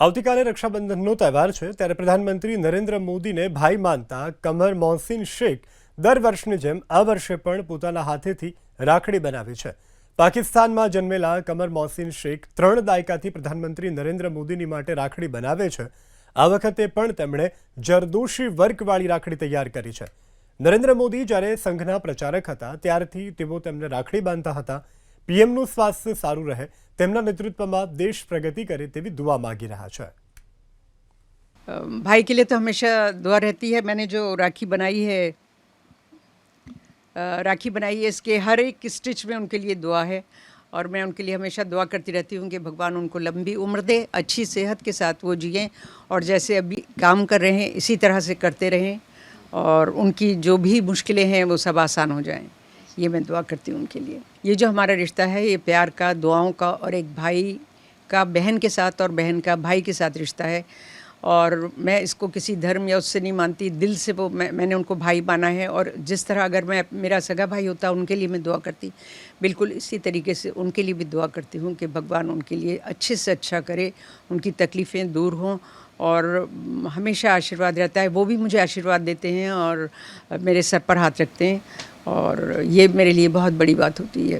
આવતીકાલે રક્ષાબંધનનો તહેવાર છે, ત્યારે પ્રધાનમંત્રી નરેન્દ્ર મોદીને ભાઈ માનતા કમર મોહસિન શેખ દર વર્ષની જેમ આ વર્ષે પણ પોતાના હાથેથી રાખડી બનાવી છે. પાકિસ્તાનમાં જન્મેલા કમર મોહસિન શેખ ત્રણ દાયકાથી પ્રધાનમંત્રી નરેન્દ્ર મોદીની માટે રાખડી બનાવે છે. આ વખતે પણ તેમણે જરદોશી વર્કવાળી રાખડી તૈયાર કરી છે. નરેન્દ્ર મોદી જ્યારે સંઘના પ્રચારક હતા, ત્યારથી તેઓ તેમને રાખડી બાંધતા હતા. પીએમનું સ્વાસ્થ્ય સારું રહે તેમના નેતૃત્વમાં દેશ પ્રગતિ કરે તેવી દુઆ માગી રહ્યા છે भाई के लिए तो हमेशा दुआ रहती है मैंने जो राखी बनाई है अ, राखी बनाई है इसके हर एक स्टिच में उनके लिए दुआ है और मैं उनके लिए हमेशा दुआ करती रहती हूँ कि भगवान उनको लंबी उम्र दे अच्छी सेहत के साथ वो जिएं और जैसे अभी काम कर रहे हैं इसी तरह से करते रहें और उनकी जो भी मुश्किलें हैं वो सब आसान हो जाएं ये मैं दुआ करती हूँ उनके लिए। ये जो हमारा रिश्ता है, ये प्यार का, दुआओं का और एक भाई का, बहन के साथ और बहन का, भाई के साथ रिश्ता है। और मैं इसको किसी धर्म या उससे नहीं मानती, दिल से वो मैं, मैंने उनको भाई माना है और जिस तरह अगर मैं, मेरा सगा भाई होता, उनके लिए मैं दुआ करती। बिल्कुल इसी तरीके से उनके लिए भी दुआ करती हूँ कि भगवान उनके लिए अच्छे से अच्छा करे, उनकी तकलीफ़ें दूर हों और हमेशा आशीर्वाद रहता है। वो भी मुझे आशीर्वाद देते हैं और मेरे सर पर हाथ रखते हैं। और ये मेरे लिए बहुत बड़ी बात होती है।